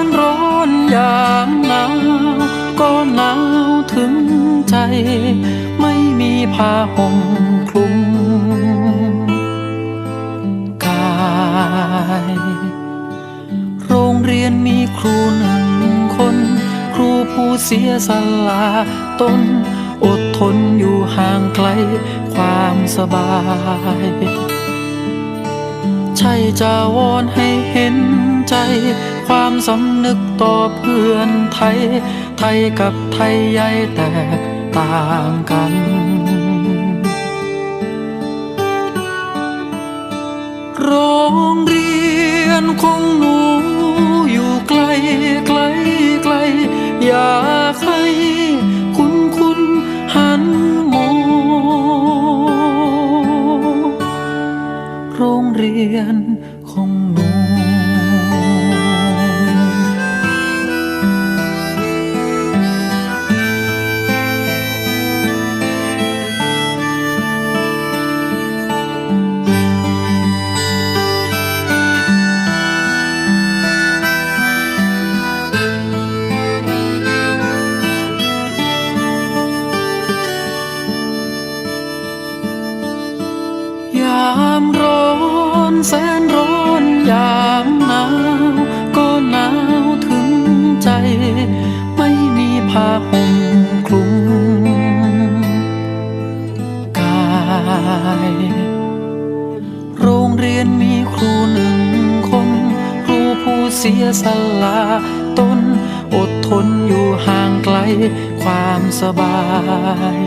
น ใจ ไม่มีผ้าห่มคลุมกายโรงเรียนมีครูหนึ่งคน ครูผู้เสียสละตนอดทนอยู่ห่างไกลความสบาย ใช่จะวอนให้เห็นใจ ความสำนึกต่อเพื่อนไทย ไทยกับไทยใหญ่แตก ต่างกัน โรงเรียนของหนูอยู่ไกลไกลไกล อยากให้คุณคุณหันมอง โรงเรียนามร้อนแสนร้อนยามหนาวก็หนาวถึงใจ ไม่มีผ้าห่มคลุมกาย โรงเรียนมีครูหนึ่งคน ครูผู้เสียสละตนอดทนอยู่ห่างไกลความสบาย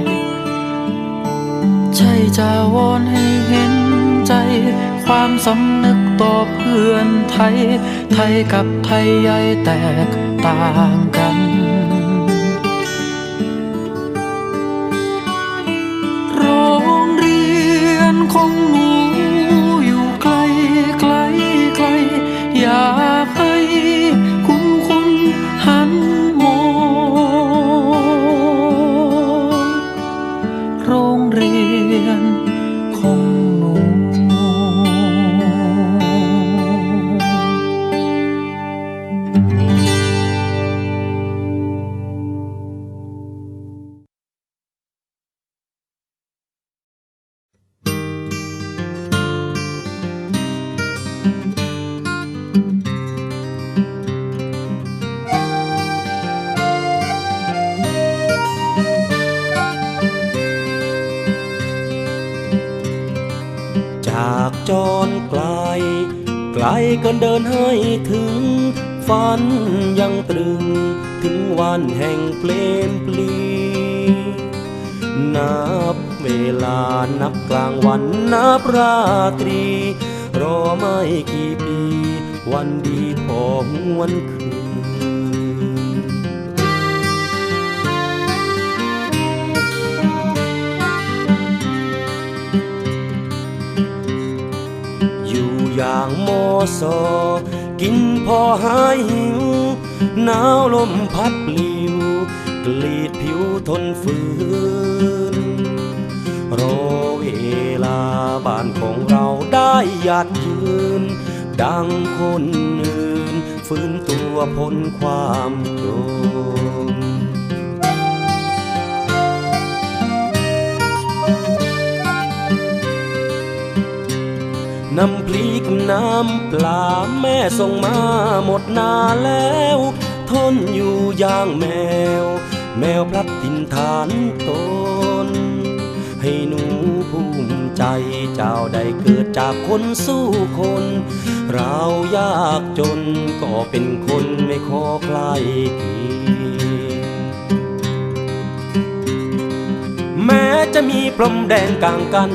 ใช่จะวอนให้เห็น ความสำนึกต่อเพื่อนไทย ไทยกับไทยใหญ่แตกต่างกัน โรงเรียนของหนู กลเกินเดินให้ถึง ฝันยังตรึง ถึงวันแห่งเปลนปลีนับเวลานับกลางวันนับราตรี รอไม่กี่ปี วันดีของวันคืนอยู่อย่างโม โซกินพอหายหิว หนาวลมพัดปลิว กลีดผิวทนฝืน รอเวลาบ้านของเราได้หยัดยืน ดังคนอื่น ฟื้นตัวพ้นความโกรธ น้ำพริกน้ำปลาแม่ส่งมาหมดนาแล้ว ทนอยู่อย่างแมว แมวพลัดถิ่นฐานตน ให้หนูภูมิใจเจ้าได้เกิดจากคนสู้คน เรายากจนก็เป็นคนไม่ขอใครเกีย แม้จะมีพรมแดนกลางกัน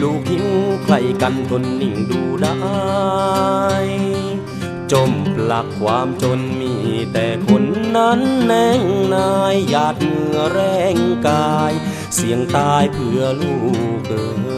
ลูกหิวใครกันทนนิ่งดูได้จมปลักความจนมีแต่คนนั้นแน่งนายหยาดเหงื่อแรงกาย เสียงตายเพื่อลูกเอ๋ย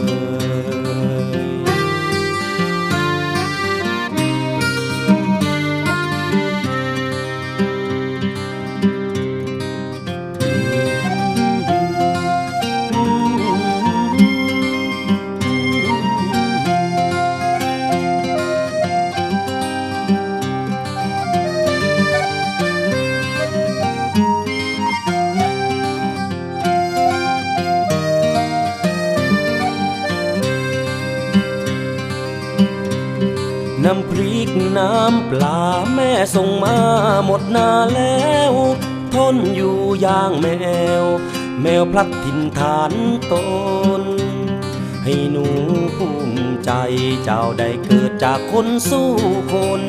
มดหนาแล้ว ทนอยู่อย่างแมว แมวพลัดถิ่นฐานตน ให้หนูภูมิใจเจ้าได้เกิดจากคนสู้คน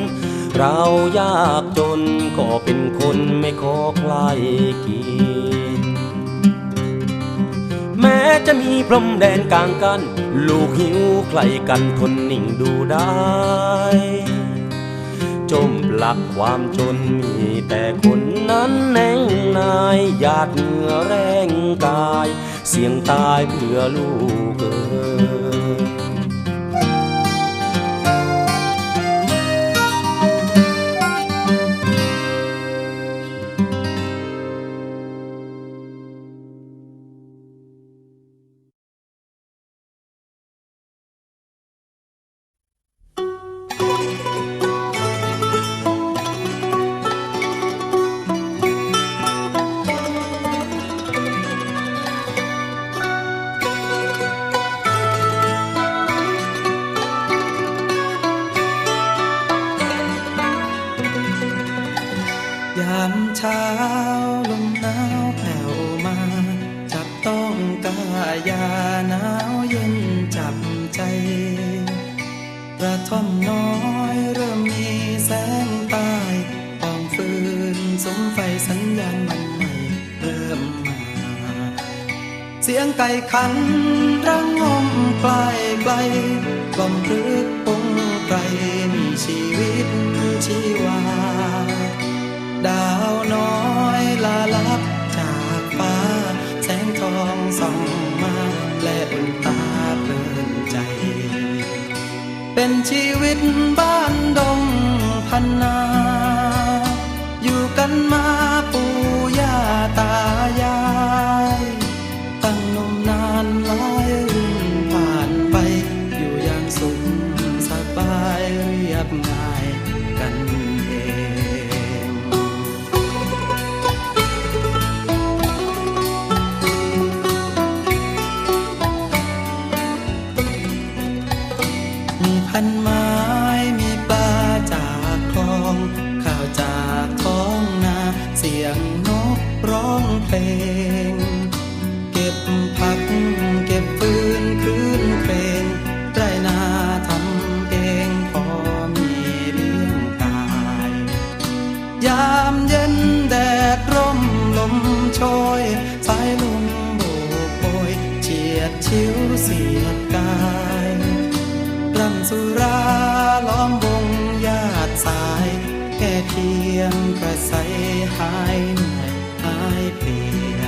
เรายากจนก็เป็นคนไม่ขอใครกินแม้จะมีพรมแดนกลางกัน ลูกหิวใครกันทนนิ่งดูได้ จมปลักความจนมีแต่คนนั้นแน่งนายหยาดเหงื่อแรงกาย เสียงตายเพื่อลูกเอ๋ย เสียงไก่ขันรังงมไกลไกลกล่อมรึกปงไกลมีชีวิตชีวา ดาวน้อยลาลับจากฟ้า แสงทองส่องมาและอุ่นตาเพลินใจ เป็นชีวิตบ้านดงพันนา อยู่กันมา ล้อมวงญาติสายแค่เพียงกระใสหายเหนื่อยหายเพลีย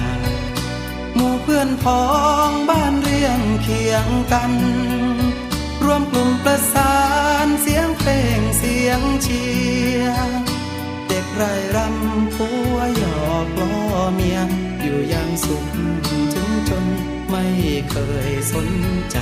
หมู่เพื่อนพ้องบ้านเรียงเคียงกัน รวมกลุ่มประสานเสียงเพลงเสียงเชียร์เด็กไรรำผัวหยอกล้อเมียอยู่อย่างสุขถึงจนไม่เคยสนใจ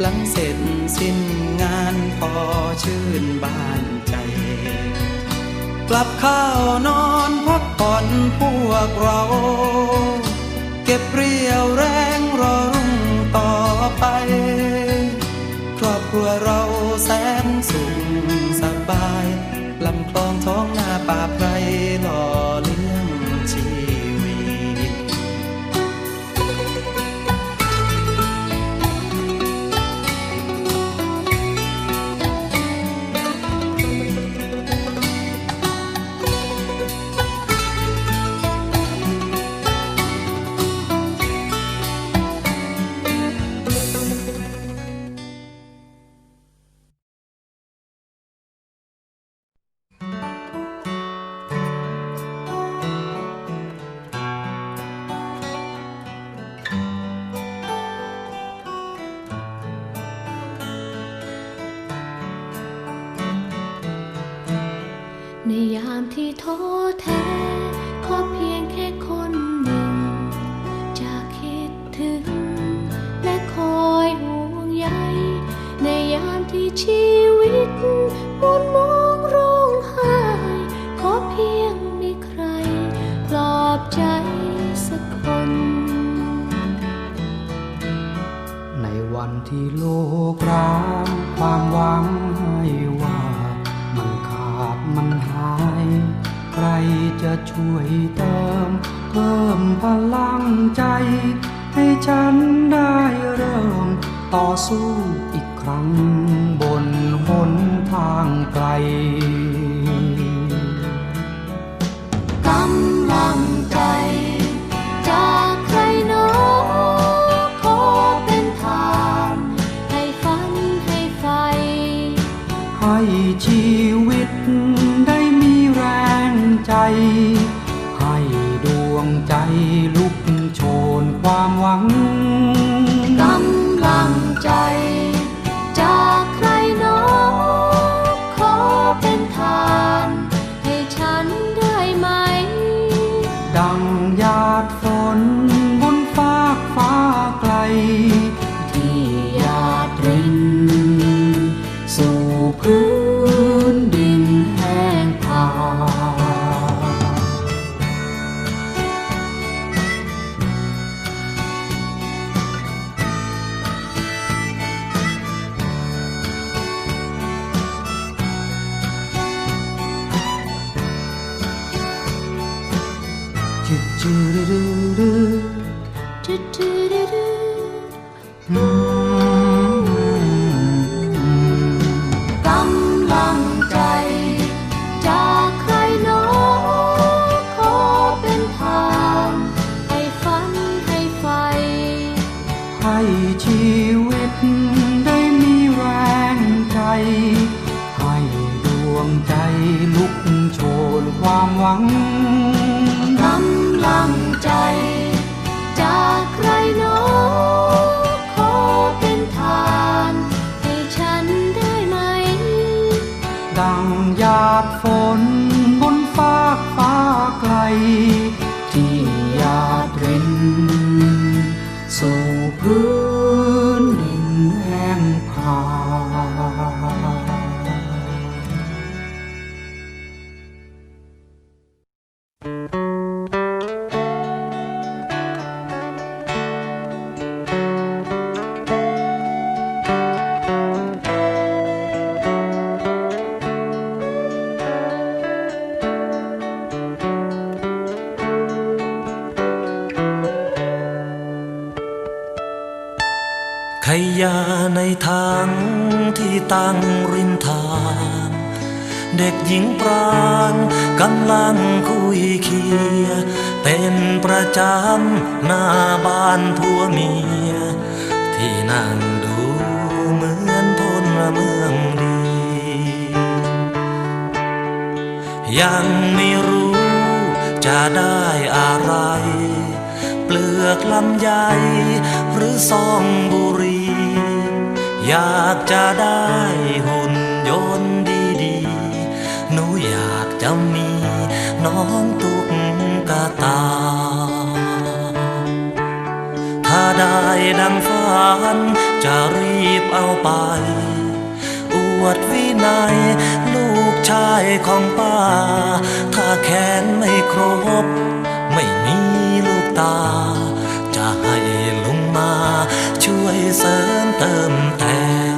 หลังเสร็จสิ้นงานพอชื่นบานใจ กลับเข้านอนพักผ่อนพวกเรา เก็บเรียวแรงรอรุ่งต่อไป ครอบครัวเราแสนสุขสบายลำคลองท้องนาป่าไพรหล่อเลี้ยงชีา ชีวิตได้มีแรงใจ ให้ดวงใจลุกโชนความหวังกำลังใจ ขยะในทางที่ตั้งริมทาง เด็กหญิงปราณกำลังคุยเคีย เป็นประจำหน้าบ้านผัวเมีย ที่นั่งดูเหมือนพลเมืองดี ยังไม่รู้จะได้อะไร เปลือกลำไยหรือซองบุ อยากจะได้หุ่นยนต์ดีๆ หนูอยากจะมีน้องตุ๊กตา ถ้าได้ดังฝันจะรีบเอาไป อวดวินัยลูกชายของป้า ถ้าแค้นไม่ครบ ไม่มีลูกตา วยเสริมเติมแต่ง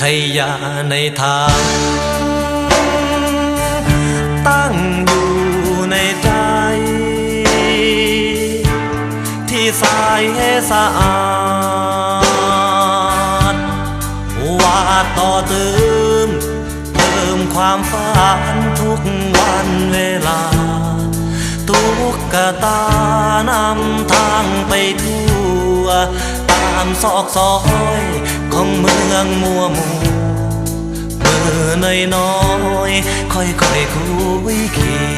ขยะในทางตั้งอยู่ในใจ ที่ใสสะอาด ต่อเติม เติมความฝันทุกวันเวลา ทุกกะตานำทางไปทั่ว ตามซอกซอยของเมืองมัวมูเมื่อน้อยน้อยๆค่อยค่อยๆคุยเคีย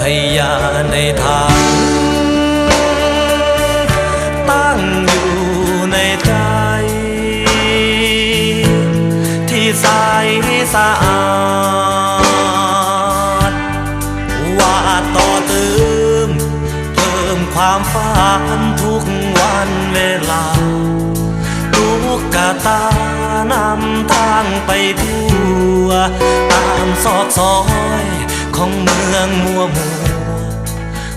ขยะในทางตั้งอยู่ในใจ ที่ใสสะอาดวาดต่อเติม เพิ่มความฝันทุกวันเวลาทุกกะตานำทางไปทั่ว ตามซอกซอย ของเมืองมัวมัว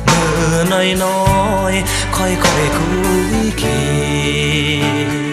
มือน้อยน้อยค่อยค่อยคุยเคีย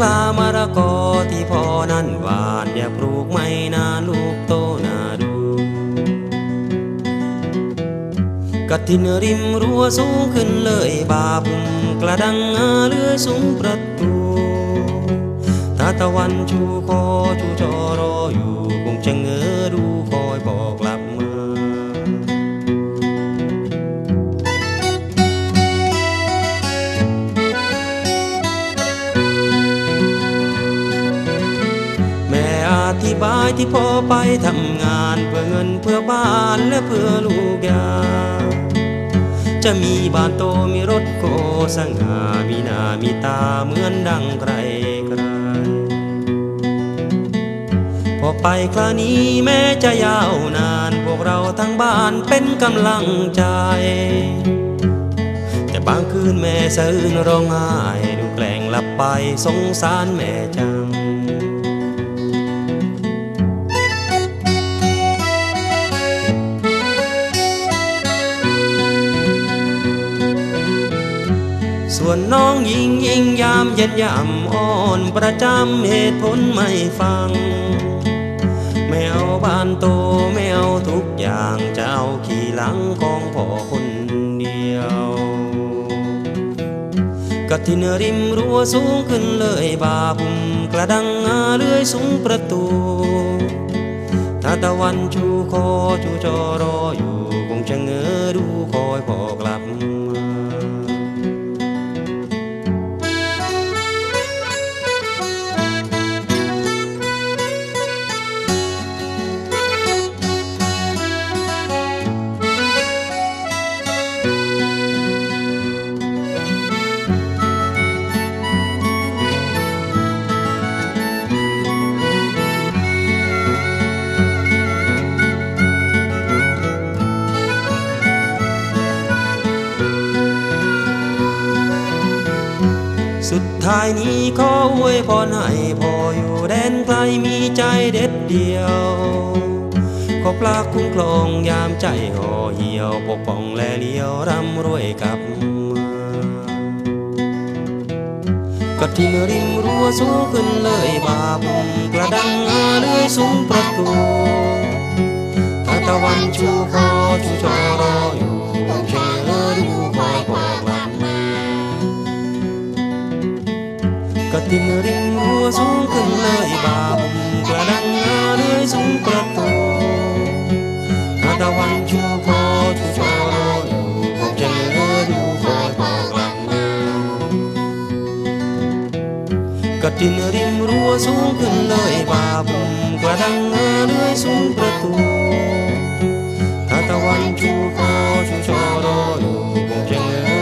กลามะระกอที่พ่อนั้นหวานอยากปลูกไม่นานลูกโตนาดูกระทินริมรั้วสูงขึ้นเลยบาบุมกระดังงาเลื่อยสูงประตูตาตะวันชูคอชูจอรออยู่คงจะเงอดูายที่พ่อไปทำงานเพื่อเงินเพื่อบ้านและเพื่อลูกยา จะมีบ้านโตมีรถโกสง่ามีหน้ามีตาเหมือนดังใครใครพอไปคราวนี้แม้จะยาวนาน พวกเราทั้งบ้านเป็นกำลังใจ แต่บางคืนแม่สะอื้นร้องไห้ดูแกล้งหลับไปสงสารแม่จัง ส่วนน้องยิงยิงยามเย็นยามอ่อนประจำเหตุผลไม่ฟังไม่เอาบ้านโตไม่เอาทุกอย่างจะเอาขี่หลังของพ่อคนเดียวกระทินริมรั้วสูงขึ้นเลยบาบุมกระดังงาเลื่อยสูงประตูถ้าตะวันชูคอชูจอรออยู่คงจะเงอดูคอยพอกลับายนี้ขออวยพรให้พออยู่แดนไกลมีใจเด็ดเดียว ขอพระคุ้มครองยามใจห่อเหี่ยวปกป้องและเลี้ยวร่ำรวยกลับมาก็ที่นริมรั้วสูงขึ้นเลยบาบุมกระดังอาเลื่อยสูงประตูถ้าตะวันชูคอชูชอรออยู่ ก็ที่นริมรั้วสูงขึ้นเลยบาบุมกระดังอาเลื่อยสูงประตูถ้าตะวันชูคอชูชอรออยู่เชิญดูคอยบอกลากระดินริมรั้วสูงขึ้นเลยบาบุมกระดังเลื่อยสูงประตูถ้าตะวันชูคอชูชอรออยู่คงจะเง